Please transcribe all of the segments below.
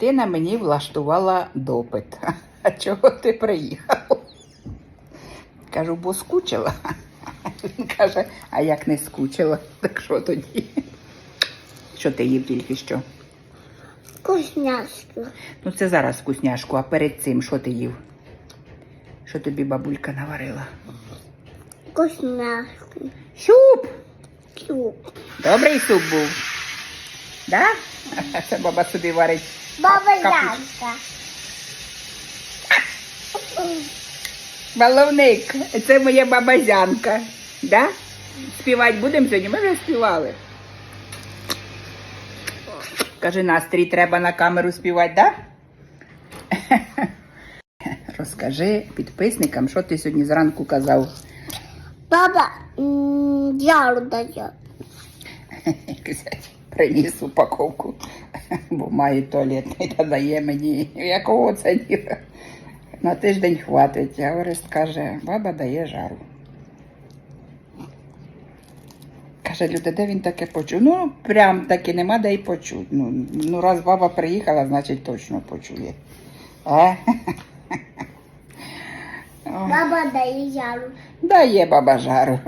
дитина мені влаштувала допит. А чого ти приїхав? Кажу, бо скучила. Він каже, а як не скучила, так що тоді? Що ти їв тільки що? Вкусняшки. Ну це зараз вкусняшку, а перед цим що ти їв? Що тобі бабулька наварила? Вкусняшки. Суп! Суп. Добрий суп був. Да? Це баба собі варить. Баба. Янка. Баловник, це моя бабазянка. Да? Співати будемо сьогодні? Ми вже співали. Каже, настрій треба на камеру співати, да? Розкажи підписникам, що ти сьогодні зранку казав. Баба яру дає. Приніс упаковку, бо має туалетний та дає мені. Якого це діла? На тиждень хватить. А Орест каже, баба дає жару. Каже, люди, де він таке почув? Ну, прям таки нема де й почути. Ну, ну, раз баба приїхала, значить точно почує. А? Баба дає яру. Дає баба жару.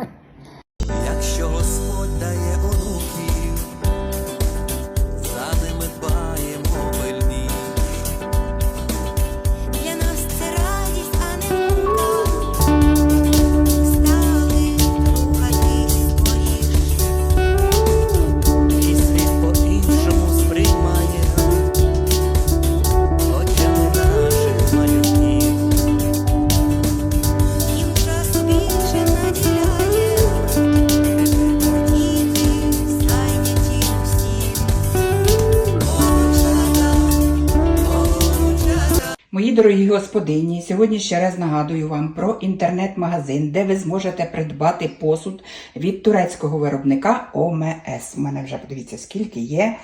Мої дорогі господині, сьогодні ще раз нагадую вам про інтернет-магазин, де ви зможете придбати посуд від турецького виробника ОМС. У мене вже подивіться, скільки є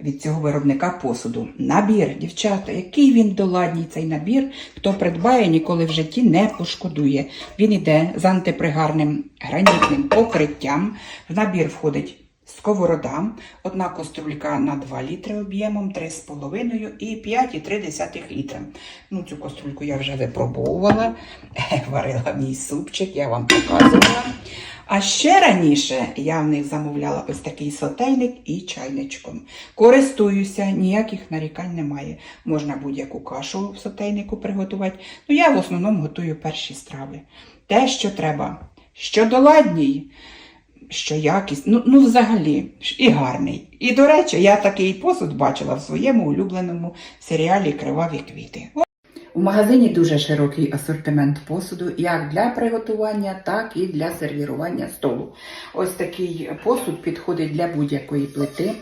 від цього виробника посуду. Набір, дівчата, який він доладній цей набір. Хто придбає, ніколи в житті не пошкодує. Він іде з антипригарним гранітним покриттям. В набір входить Сковорода, одна каструлька на 2 літри об'ємом, 3,5 і 5,3 літра. Ну, цю каструльку я вже випробовувала, варила мій супчик, я вам показувала. А ще раніше я в них замовляла ось такий сотейник і чайничком. Користуюся, ніяких нарікань немає. Можна будь-яку кашу в сотейнику приготувати. Ну, я в основному готую перші страви. Те, що треба. Що доладній, що якість, ну, ну взагалі, і гарний. І, до речі, я такий посуд бачила в своєму улюбленому серіалі Криваві квіти. У магазині дуже широкий асортимент посуду, як для приготування, так і для сервірування столу. Ось такий посуд підходить для будь-якої плити,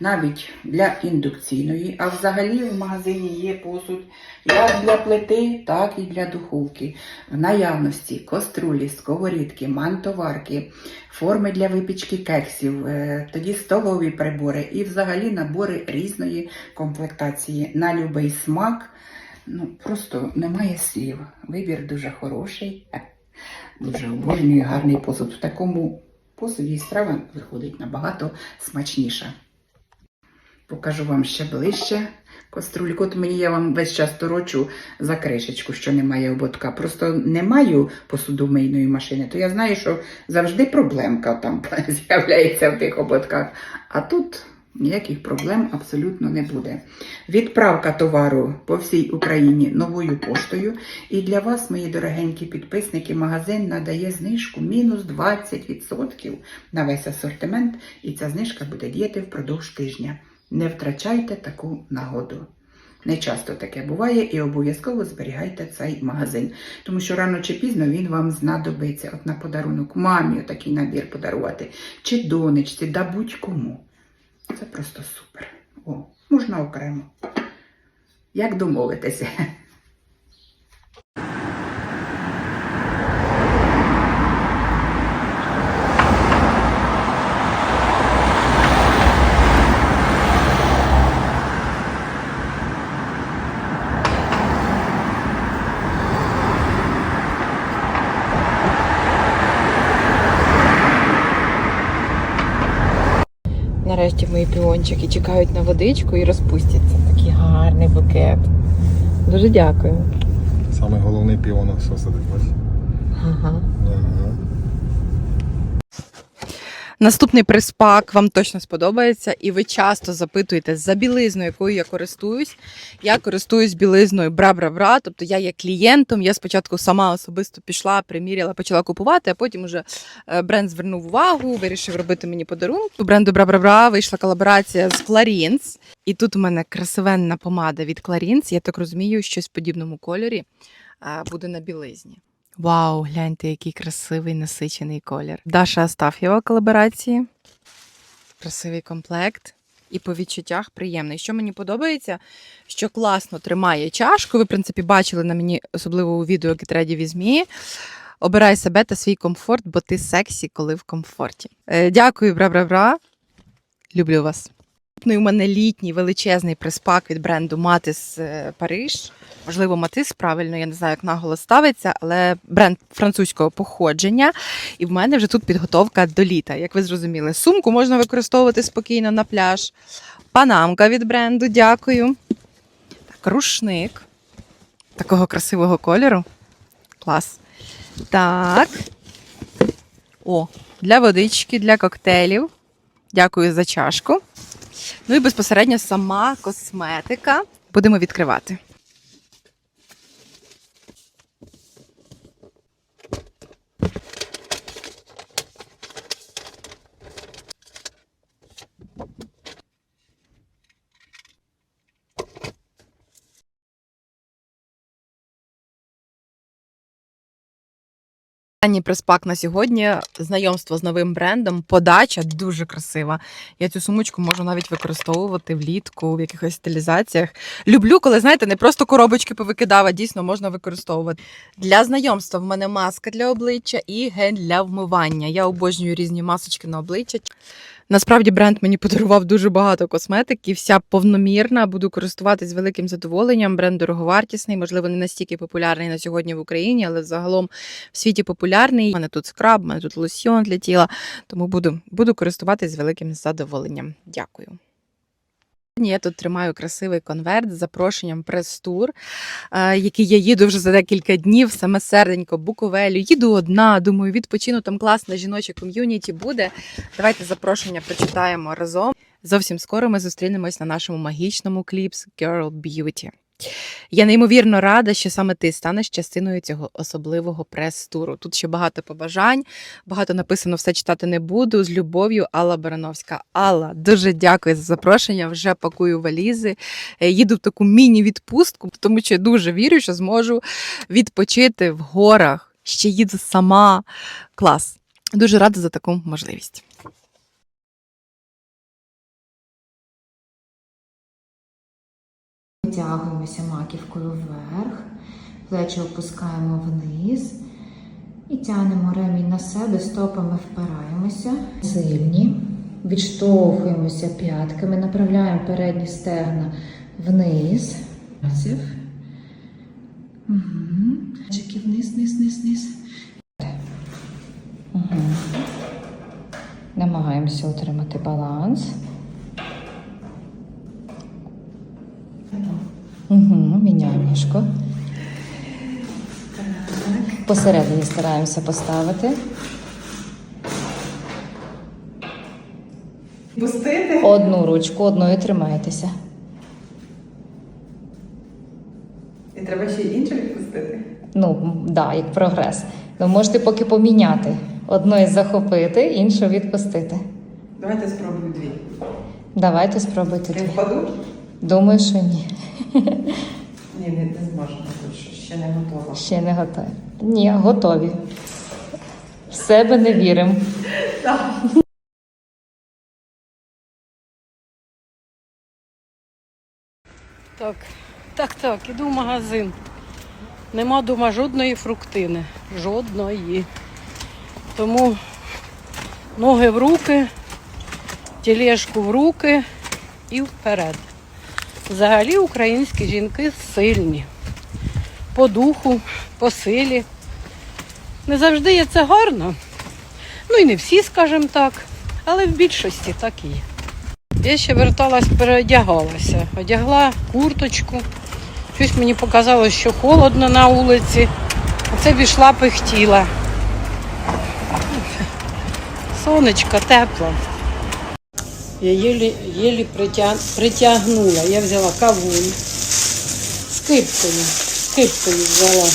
навіть для індукційної. А взагалі в магазині є посуд як для плити, так і для духовки. В наявності каструлі, сковорідки, мантоварки, форми для випічки кексів, е, тоді столові прибори і взагалі набори різної комплектації на будь-який смак. Ну, просто немає слів. Вибір дуже хороший, дуже обожнюю гарний посуд. В такому посуді страва виходить набагато смачніша. Покажу вам ще ближче каструльку. От мені я вам весь час торочу за кришечку, що немає ободка. Просто не маю посудомийної машини, то я знаю, що завжди проблемка там з'являється в тих ободках. А тут ніяких проблем абсолютно не буде. Відправка товару по всій Україні новою поштою. І для вас, мої дорогенькі підписники, магазин надає знижку мінус 20% на весь асортимент, і ця знижка буде діяти впродовж тижня. Не втрачайте таку нагоду. Не часто таке буває і обов'язково зберігайте цей магазин, тому що рано чи пізно він вам знадобиться. От на подарунок мамі такий набір подарувати, чи донечці, да будь-кому. Це просто супер. О, можна окремо. Як домовитися? Нарешті мої піончики чекають на водичку і розпустяться. Такий гарний букет. Дуже дякую. Саме головний піон, сидить, бачиш? Ага. Ага. Наступний приспак вам точно сподобається, і ви часто запитуєте за білизною, якою я користуюсь. Я користуюсь білизною бра-бра-бра. Тобто я є клієнтом. Я спочатку сама особисто пішла, приміряла, почала купувати, а потім уже е, бренд звернув увагу, вирішив робити мені подарунок. У бренду бра-бра-бра вийшла колаборація з Clarins. І тут у мене красивенна помада від Clarins. Я так розумію, щось в подібному кольорі е, буде на білизні. Вау, гляньте, який красивий насичений колір. Даша Астаф'єва колаборації. Красивий комплект. І по відчуттях приємний. Що мені подобається, що класно тримає чашку. Ви, в принципі, бачили на мені, особливо у відео Get візьмі. Обирай себе та свій комфорт, бо ти сексі, коли в комфорті. Е, дякую, бра-бра-бра. Люблю вас. У мене літній величезний приспак від бренду Матис е, Париж. Можливо, Матис правильно, я не знаю, як наголос ставиться, але бренд французького походження. І в мене вже тут підготовка до літа. Як ви зрозуміли, сумку можна використовувати спокійно на пляж. Панамка від бренду, дякую. Так, рушник такого красивого кольору. Клас. Так. О, для водички, для коктейлів. Дякую за чашку. Ну і безпосередньо сама косметика. Будемо відкривати. Останній приспак на сьогодні знайомство з новим брендом. Подача дуже красива. Я цю сумочку можу навіть використовувати влітку в якихось стилізаціях. Люблю, коли знаєте, не просто коробочки повикидав, а дійсно можна використовувати. Для знайомства в мене маска для обличчя і гель для вмивання. Я обожнюю різні масочки на обличчя. Насправді бренд мені подарував дуже багато косметики, вся повномірна. Буду користуватись великим задоволенням. Бренд дороговартісний, можливо, не настільки популярний на сьогодні в Україні, але загалом в світі популярний. У мене тут скраб, у мене тут лосьйон для тіла, тому буду, буду користуватись великим задоволенням. Дякую. Я тут тримаю красивий конверт з запрошенням прес-тур, е, який я їду вже за декілька днів, саме серденько, Буковелю. Їду одна, думаю, відпочину, там класне жіноче ком'юніті буде. Давайте запрошення прочитаємо разом. Зовсім скоро ми зустрінемось на нашому магічному кліпс Girl Beauty. Я неймовірно рада, що саме ти станеш частиною цього особливого прес-туру. Тут ще багато побажань, багато написано, все читати не буду. З любов'ю, Алла Барановська. Алла, дуже дякую за запрошення. Вже пакую валізи. Е, Їду в таку міні-відпустку, тому що я дуже вірю, що зможу відпочити в горах. Ще їду сама. Клас. Дуже рада за таку можливість. Витягуємося маківкою вверх, плечі опускаємо вниз і тягнемо ремінь на себе, стопами впираємося. Сильні. Відштовхуємося п'ятками, направляємо передні стегна вниз. Угу. Чеки вниз, вниз, вниз, вниз. Угу. Намагаємося отримати баланс. Угу, міняємо ніжку. Посередині стараємося поставити. Пустити? Одну ручку, одною тримайтеся. І треба ще іншу відпустити. Ну, так, да, як прогрес. Ви можете поки поміняти. Одною захопити, іншу відпустити. Давайте спробую дві. Давайте спробуйте. Не дві. впаду? Думаю, що ні. Ні, не, не зможу, ще не готова. Ще не готові. Ні, готові. В себе не віримо. Так, так, так, іду в магазин. Нема дома жодної фруктини. Жодної. Тому ноги в руки, тележку в руки і вперед. Взагалі українські жінки сильні. По духу, по силі. Не завжди є це гарно. Ну і не всі, скажімо так, але в більшості так і є. Я ще верталась, переодягалася. Одягла курточку. Щось мені показалось, що холодно на вулиці. Оце пішла пихтіла. Сонечко тепло. Я єлі, єлі притяг, притягнула. Я взяла кавун з кипкою. З кипкою взяла.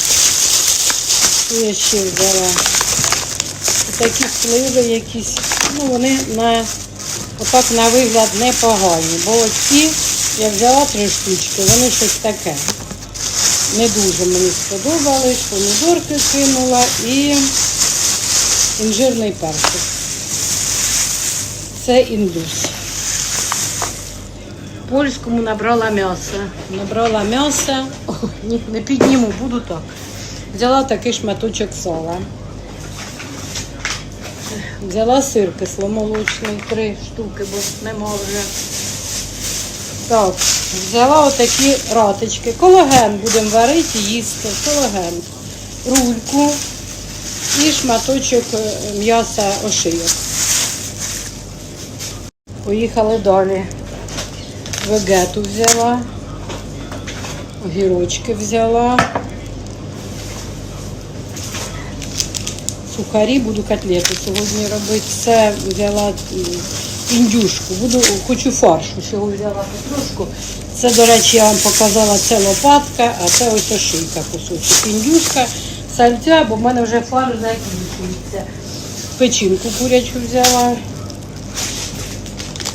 Що я ще взяла? Такі сливи якісь. Ну, вони на отак на вигляд непогані. Бо оці я взяла три штучки, вони щось таке. Не дуже мені сподобались. Помідорки кинула і інжирний персик. Це індус. Польському набрала м'ясо. Набрала м'ясо. О, ні, не підніму, буду так. Взяла такий шматочок сала. Взяла сир кисломолочний, три штуки, бо нема вже. Так, взяла отакі раточки. Колаген будемо варити, їсти. Колаген. Рульку і шматочок е, м'яса ошийок. Поїхали далі. Вегету взяла. Огірочки взяла. Сухарі, буду котлети сьогодні робити. Це взяла індюшку. Буду, хочу фаршу. Всього взяла петрушку. Це, до речі, я вам показала, це лопатка, а це ось ошийка кусочок. Індюшка, сальця, бо в мене вже фарш закінчується. Печінку курячу взяла.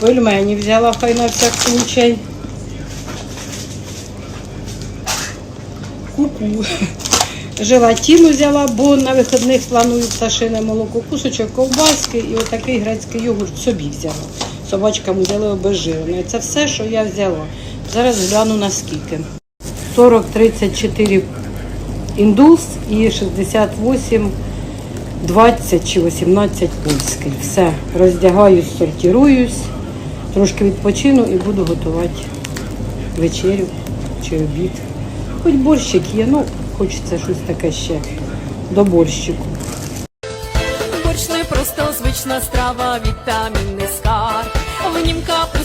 Пельмені взяла, хай на всяк случай. Куку. Желатину взяла, бо на вихідних планую пташине молоко, кусочок ковбаски і отакий грецький йогурт собі взяла. Собачкам взяли обезжирене. Це все, що я взяла. Зараз гляну на скільки. 40-34 індус і 68 20 чи 18 польський. Все, роздягаюсь, сортируюсь, трошки відпочину і буду готувати вечерю чи обід. Хоч борщик є, ну хочеться щось таке ще до борщику. Борщ не просто звична страва, вітамінний скар. В нім білого